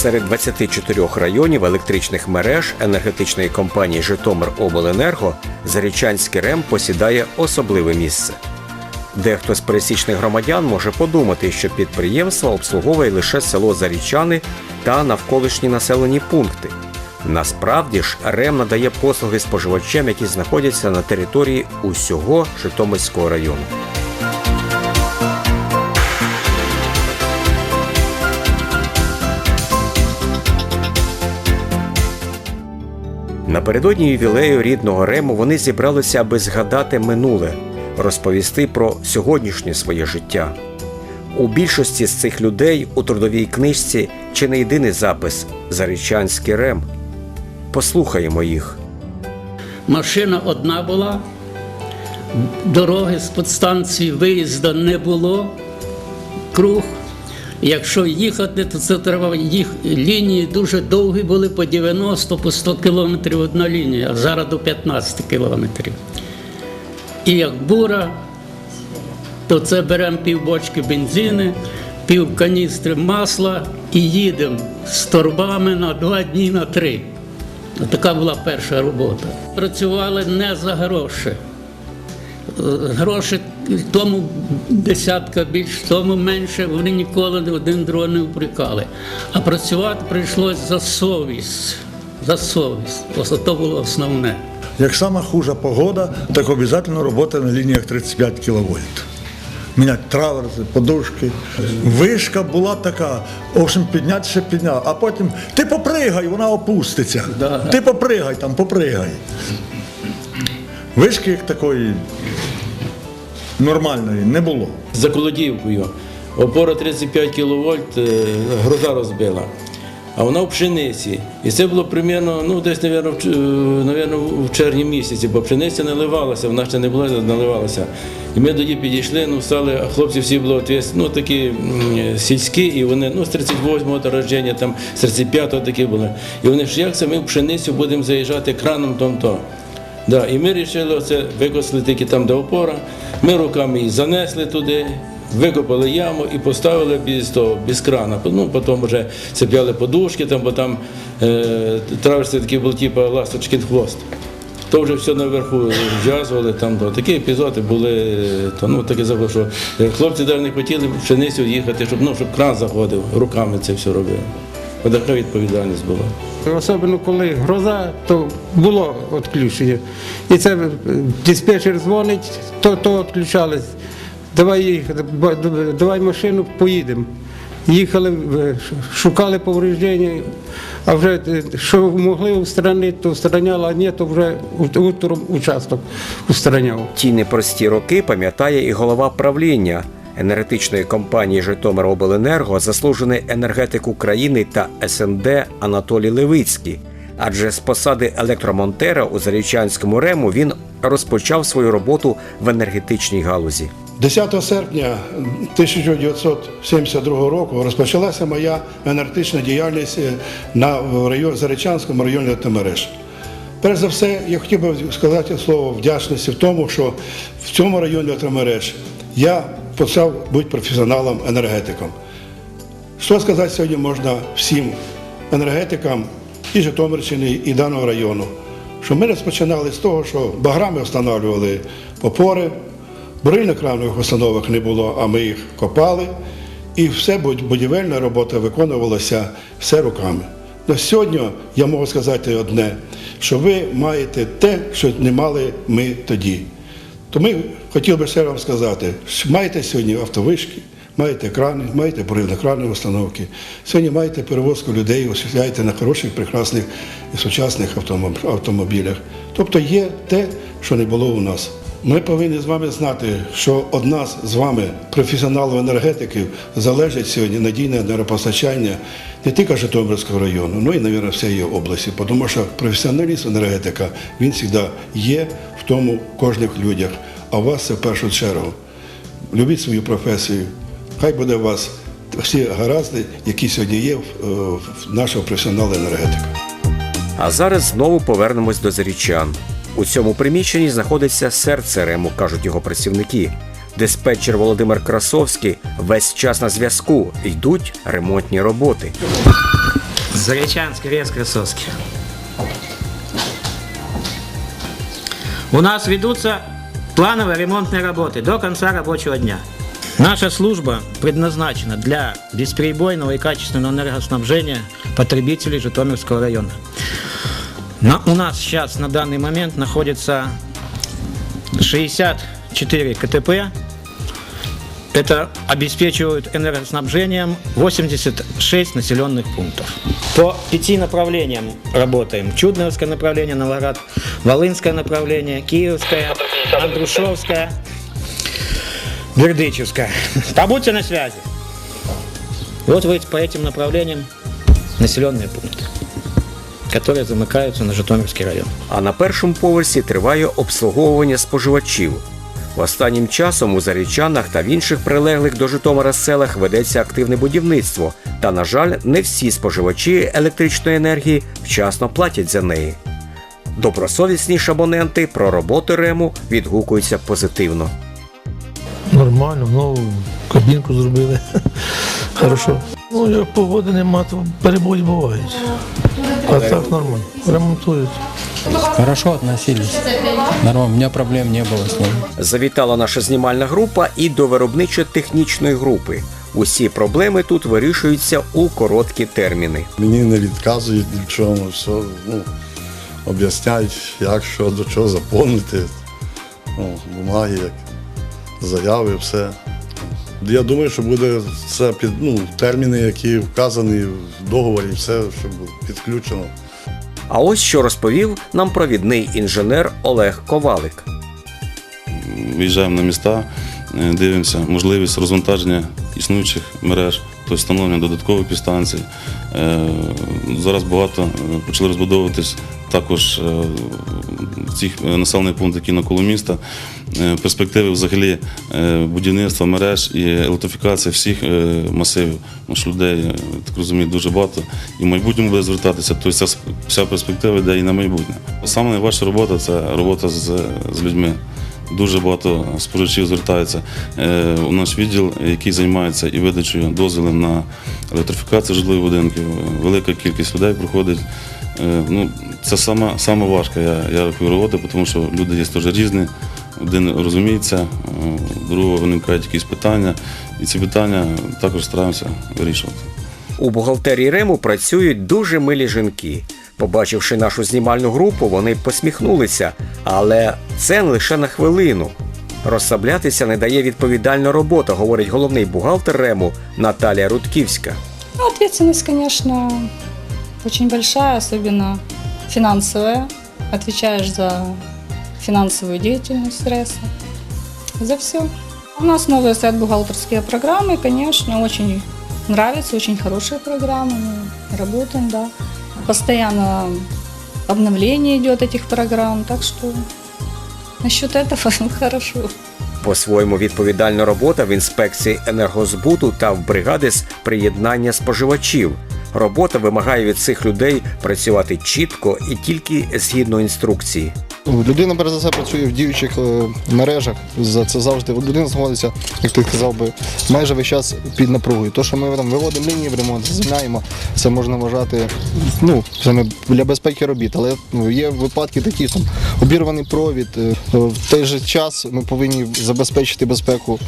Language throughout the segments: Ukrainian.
Серед 24 районів електричних мереж енергетичної компанії Житомиробленерго Зарічанський РЕМ посідає особливе місце. Дехто з пересічних громадян може подумати, що підприємство обслуговує лише село Зарічани та навколишні населені пункти. Насправді ж РЕМ надає послуги споживачам, які знаходяться на території усього Житомирського району. Напередодні ювілею рідного Рему вони зібралися, аби згадати минуле, розповісти про сьогоднішнє своє життя. У більшості з цих людей у трудовій книжці чи не єдиний запис Зарічанський Рем. Послухаємо їх. Машина одна була, дороги з підстанції виїзду не було, круг. Якщо їхати, то це треба їх лінії дуже довгі були по 90 по 100 кілометрів одна лінія, а зараз до 15 кілометрів. І як бура, то це беремо пів бочки бензини, пів каністри масла і їдемо з торбами на два дні на три. Така була перша робота. Працювали не за гроші. Е, Гроші тому десятка більш, тому менше, вони ніколи один другого не впрекали. А працювати прийшлось за совість. За совість. Ось то було основне. Як сама хужа погода, так обов'язково робота на лініях 35 кВт. Міняти траверси, подушки. Вишка була така, в общем, піднятися підняв, а потім ти попригай, вона опуститься. Да. Ти попригай там, попригай. Вишки як такої нормальної не було. за Колодівкою. Опора 35 кВт, гроза розбила. А вона в пшениці. І це було примерно, ну десь, в, е, в червні місяці, бо пшениця наливалася, вона ще не була, наливалася. І ми тоді підійшли, ну стали, а хлопці всі були ну, такі сільські, і вони ну, з 38-го народження, там, з 35-го такі були. І вони ж як це ми в пшеницю будемо заїжджати краном том-то. Да, і ми вирішили оце викосли тільки там, де опора. Ми руками її занесли туди, викопали яму і поставили без того, без крана. Ну, потім вже цепляли подушки, там, бо там е, траверси такі були, типу ласточкин хвост. То вже все наверху зв'язували, там то. такі епізоди були, то ну таке забув, що е, хлопці навіть не хотіли пшеницю їхати, щоб, ну, щоб кран заходив, руками це все робили. Така відповідальність була. Особливо коли гроза, то було відключення. І це е, диспетчер дзвонить, то, то відключались. Давай ба- давай машину, поїдемо. Їхали, е, шукали повреждення, а вже е, що могли устранити, то устраняли, а ні, то вже утром участок устраняв. Ті непрості роки пам'ятає і голова правління енергетичної компанії Житомиробленерго, заслужений енергетик України та СНД Анатолій Левицький. Адже з посади електромонтера у Зарічанському рему він розпочав свою роботу в енергетичній галузі. 10 серпня 1972 року розпочалася моя енергетична діяльність на в район, Заречанському районі електромереж. Перш за все, я хотів би сказати слово вдячності в тому, що в цьому районі електромереж я почав бути професіоналом енергетиком. Що сказати сьогодні можна всім енергетикам і Житомирщини, і даного району? Що ми розпочинали з того, що баграми встановлювали опори, бурильних кранових установок не було, а ми їх копали, і все будівельна робота виконувалася все руками. На сьогодні я можу сказати одне, що ви маєте те, що не мали ми тоді. То ми хотіли би ще вам сказати, що маєте сьогодні автовишки, маєте крани, маєте бурильно-кранні установки. Сьогодні маєте перевозку людей, освітляєте на хороших, прекрасних і сучасних автомобілях. Тобто є те, що не було у нас. Ми повинні з вами знати, що од нас з вами, професіоналів енергетиків, залежить сьогодні надійне енергопостачання не тільки Житомирського району, ну і, мабуть, всієї області. Тому що професіоналізм енергетика він завжди є в тому кожних людях. А у вас це в першу чергу. Любіть свою професію. Хай буде у вас всі гаразди, які сьогодні є в, е, в нашого професіонала енергетика. А зараз знову повернемось до зарічан. У цьому приміщенні знаходиться серце рему, кажуть його працівники. Диспетчер Володимир Красовський весь час на зв'язку. Йдуть ремонтні роботи. Заречанский рез Красовский. У нас ведутся плановые ремонтные работы до конца рабочего дня. Наша служба предназначена для бесперебойного и качественного энергоснабжения потребителей Житомирского района. На- у нас сейчас на данный момент находится 64 КТП. Это обеспечивают энергоснабжением 86 населенных пунктов. По пяти направлениям работаем. Чудновское направление, Новоград, Волынское направление, Киевское, Андрушевское, Бердычевская. Побудьте на связи. Вот вы по этим направлениям населенные пункты, которые замыкаются на Житомирский район. А на першому поверсі триває обслуговування споживачів. Останнім часом у Зарічанах та в інших прилеглих до Житомира селах ведеться активне будівництво. Та, на жаль, не всі споживачі електричної енергії вчасно платять за неї. Добросовісні абоненти про роботу РЕМу відгукуються позитивно. Нормально, ну, кабінку зробили. Хорошо. Ну, як погоди нема, то перебої бувають. А так нормально. Ремонтують. Хорошо относились. Нормально, у меня проблем не было с ним. Завітала наша знімальна група і до виробничо-технічної групи. Усі проблеми тут вирішуються у короткі терміни. Мені не відказують ні в чому, все ну, об'ясняють, як що, до чого заповнити. Ну, бумаги, як, заяви, все. Я думаю, що буде це під ну, терміни, які вказані в договорі, все, щоб підключено. А ось що розповів нам провідний інженер Олег Ковалик. виїжджаємо на міста, е, дивимося можливість розвантаження існуючих мереж, тобто встановлення додаткових підстанцій. Е, Зараз багато е, почали розбудовуватись також е, цих населених пунктів, які навколо міста. Перспективи взагалі будівництва мереж і електрифікація всіх масивів. Тому що людей, так розумію, дуже багато. І в майбутньому буде звертатися. Тобто ця вся перспектива йде і на майбутнє. Саме найважча робота це робота з, з людьми. Дуже багато споживачів звертається е, у наш відділ, який займається і видачею дозволів на електрифікацію житлових будинків. Велика кількість людей приходить. Е, Ну, це саме, саме важка, я, я робота, тому що люди є теж різні. Один розуміється, е, другого виникають якісь питання, і ці питання також стараємося вирішувати. У бухгалтерії Рему працюють дуже милі жінки. Побачивши нашу знімальну групу, вони посміхнулися, але це лише на хвилину. Розсаблятися не дає відповідальна робота, говорить головний бухгалтер Рему Наталія Рудківська. Ну, ответственность, конечно, очень большая, особенно финансовая. Отвечаешь за финансовую деятельность стресса, за все. У нас новые стоят бухгалтерские программы, конечно, очень нравятся, очень хорошие программы. Мы работаем, да. Постоянно обновление идет этих программ, так что насчет этого хорошо. По-своєму відповідальна робота в інспекції енергозбуту та в бригади з приєднання споживачів. Робота вимагає від цих людей працювати чітко і тільки згідно інструкції. Людина перш за все працює в діючих е, мережах. За це завжди людина знаходиться, як ти казав би, майже весь час під напругою. То, що ми там виводимо лінії в ремонт, заземляємо, це можна вважати ну, саме для безпеки робіт. Але ну, є випадки такі, там обірваний провід. е, В той же час ми повинні забезпечити безпеку.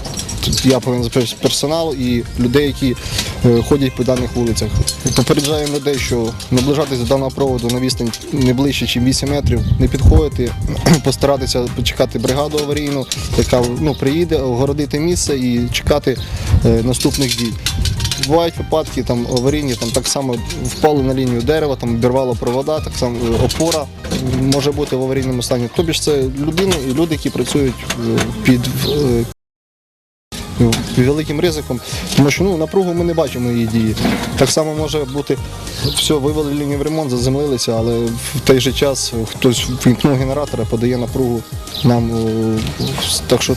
Я повинен забезпечити персонал і людей, які е, ходять по даних вулицях. Попереджаємо людей, що наближатись до даного проводу на відстань не ближче, ніж 8 метрів, не підходити, постаратися почекати бригаду аварійну, яка ну, приїде, огородити місце і чекати е, наступних дій. Бувають випадки там аварійні, там так само впали на лінію дерева, там обірвало провода, так само е, опора може бути в аварійному стані. Тобі ж це і люди, які працюють е, під е, великим ризиком, тому що ну, напругу ми не бачимо її дії. Так само може бути, все, вивели лінію в ремонт, заземлилися, але в той же час хтось вімкнув генератора, подає напругу нам. е, Так що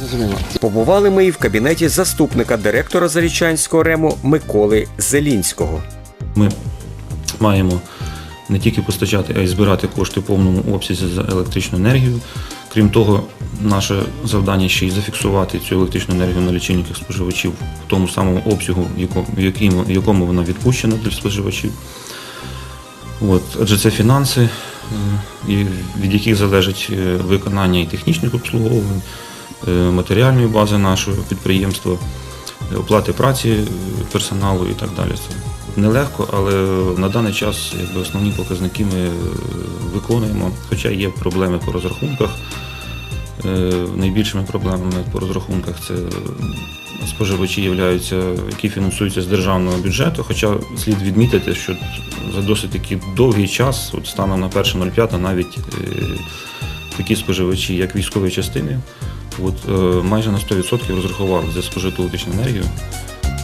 Побували ми і в кабінеті заступника директора Зарічанського рему Миколи Зелінського. Ми маємо не тільки постачати, а й збирати кошти в повному обсязі за електричну енергію. Крім того, наше завдання ще й зафіксувати цю електричну енергію на лічильниках споживачів в тому самому обсягу, в якому, вона відпущена для споживачів. От, адже це фінанси, е, від яких залежить е, виконання і технічних обслуговувань, е, матеріальної бази нашого підприємства, оплати праці персоналу і так далі. Це нелегко, але на даний час якби, основні показники ми виконуємо, хоча є проблеми по розрахунках. Е, Найбільшими проблемами по розрахунках це споживачі являються, які фінансуються з державного бюджету. Хоча слід відмітити, що за досить таки довгий час, от станом на 1.05, навіть е, такі споживачі, як військові частини, от, е, майже на 100% розрахували за спожиту електричну енергію.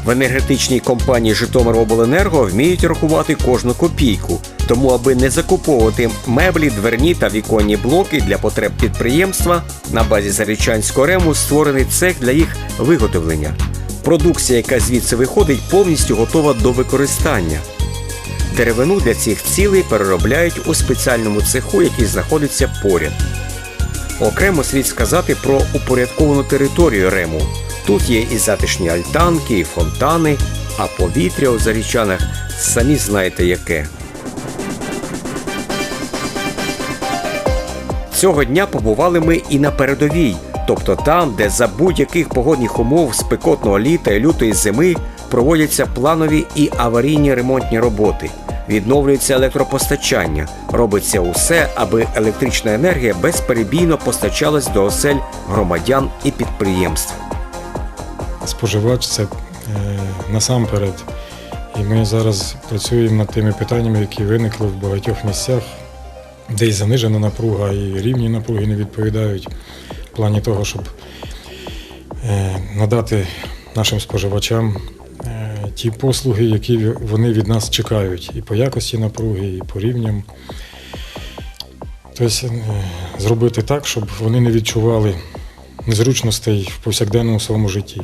В енергетичній компанії Житомиробленерго вміють рахувати кожну копійку. Тому, аби не закуповувати меблі, дверні та віконні блоки для потреб підприємства, на базі Зарічанського рему створений цех для їх виготовлення. Продукція, яка звідси виходить, повністю готова до використання. Деревину для цих цілей переробляють у спеціальному цеху, який знаходиться поряд. Окремо слід сказати про упорядковану територію Рему. Тут є і затишні альтанки, і фонтани, а повітря у зарічанах самі знаєте яке. Цього дня побували ми і на передовій, тобто там, де за будь-яких погодних умов спекотного літа і лютої зими проводяться планові і аварійні ремонтні роботи. Відновлюється електропостачання, робиться усе, аби електрична енергія безперебійно постачалась до осель громадян і підприємств. Споживач це е, насамперед. І ми зараз працюємо над тими питаннями, які виникли в багатьох місцях, де і занижена напруга, і рівні напруги не відповідають в плані того, щоб е, надати нашим споживачам е, ті послуги, які вони від нас чекають, і по якості напруги, і по рівням. Тобто зробити так, щоб вони не відчували незручностей в повсякденному своєму житті.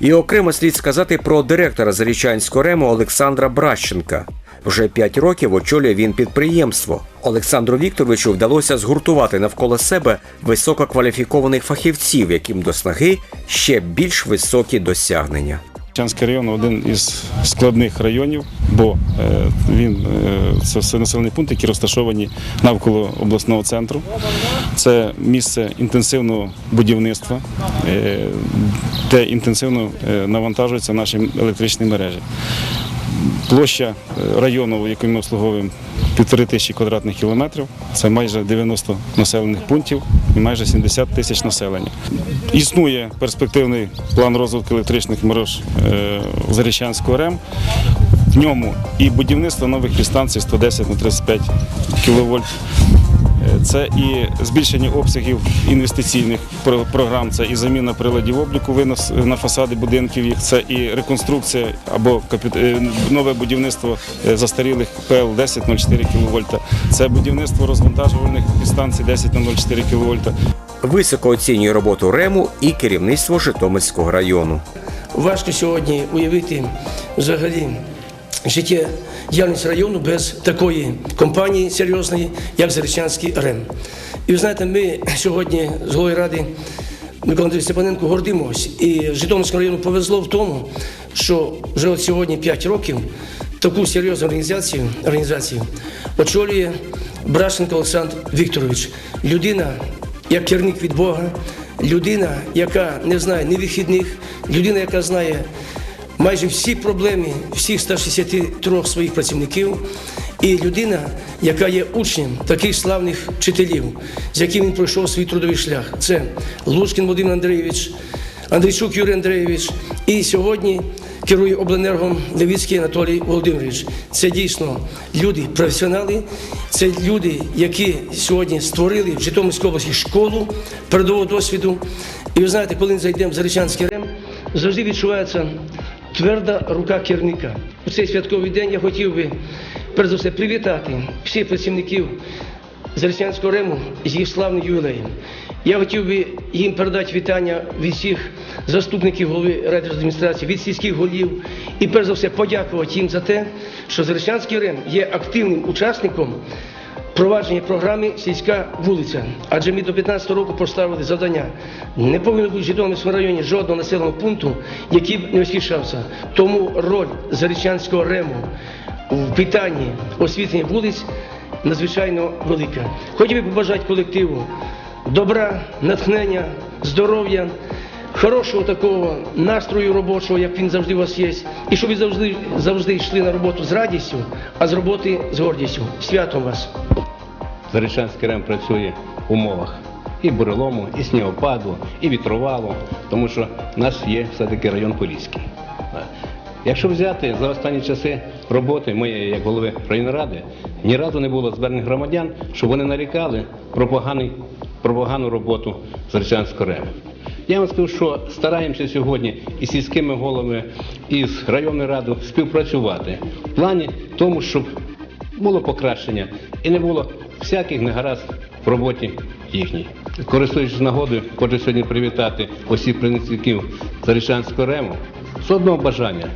І окремо слід сказати про директора Зарічанського рему Олександра Бращенка. Вже п'ять років очолює він підприємство. Олександру Вікторовичу вдалося згуртувати навколо себе висококваліфікованих фахівців, яким до снаги ще більш високі досягнення. Чанський район один із складних районів, бо е, він е, це все населений пункт, які розташовані навколо обласного центру. Це місце інтенсивного будівництва, е, де інтенсивно навантажуються наші електричні мережі. Площа е, району, який ми обслуговуємо, півтори тисячі квадратних кілометрів. Це майже 90 населених пунктів і майже 70 тисяч населення. Існує перспективний план розвитку електричних мереж е, Зарічанського РЕМ. В ньому і будівництво нових підстанцій 110 на 35 кВт. Це і збільшення обсягів інвестиційних про- програм, це і заміна приладів обліку, винос на фасади будинків їх, це і реконструкція або е, нове будівництво е, застарілих ПЛ 10 на 4 кВт, це будівництво розвантажувальних підстанцій 10 на 0,4 кВт. Високо оцінює роботу рему і керівництво Житомирського району. Важко сьогодні уявити взагалі життя діяльність району без такої компанії серйозної, як Заречанський РЕМ. І ви знаєте, ми сьогодні з головою ради Микола Степаненко гордимось. І Житомирському району повезло в тому, що вже от сьогодні 5 років таку серйозну організацію, організацію очолює Брашенко Олександр Вікторович. Людина, як керівник від Бога, людина, яка не знає ні вихідних, людина, яка знає майже всі проблеми всіх 163 своїх працівників, і людина, яка є учнем таких славних вчителів, з яким він пройшов свій трудовий шлях. Це Лушкін Володимир Андрійович, Андрійчук Юрій Андрійович, і сьогодні керує обленергом Левіцький Анатолій Володимирович. Це дійсно люди, професіонали, це люди, які сьогодні створили в Житомирській області школу передового досвіду. І ви знаєте, коли ми зайдемо в Зарічанський рем, завжди відчувається тверда рука керівника. У цей святковий день я хотів би перш за все привітати всіх працівників Зарічанського рему з їх славним ювілеєм. Я хотів би їм передати вітання від всіх заступників голови райдержадміністрації, від сільських голів і перш за все подякувати їм за те, що Зарічанський рем є активним учасником Провадження програми Сільська вулиця. Адже ми до 15 року поставили завдання. Не повинно бути в Житомирському районі жодного населеного пункту, який б не освіщався. Тому роль Зарічанського рему в питанні освітлення вулиць надзвичайно велика. Хотів би побажати колективу добра, натхнення, здоров'я, хорошого такого настрою робочого, як він завжди у вас є, і щоб ви завжди, завжди йшли на роботу з радістю, а з роботи з гордістю. Святом вас! Заречанський рем працює в умовах і бурелому, і снігопаду, і вітровалу, тому що в нас є все-таки район Поліський. Якщо взяти за останні часи роботи моєї як голови районної ради, ні разу не було звернень громадян, щоб вони нарікали про, поганий, про погану роботу Заречанського рему. Я вам скажу, що стараємося сьогодні і з сільськими головами, і з районною радою співпрацювати в плані тому, щоб було покращення і не було всяких негаразд в роботі їхній. Користуючись нагодою, хочу сьогодні привітати усіх працівників Зарічанського рему з одного бажання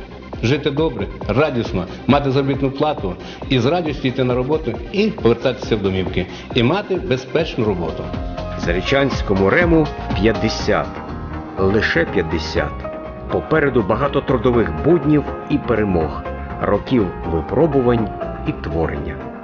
жити добре, радісно, мати заробітну плату і з радістю йти на роботу і повертатися в домівки, і мати безпечну роботу. Зарічанському рему 50. Лише 50. Попереду багато трудових буднів і перемог, років випробувань і творення.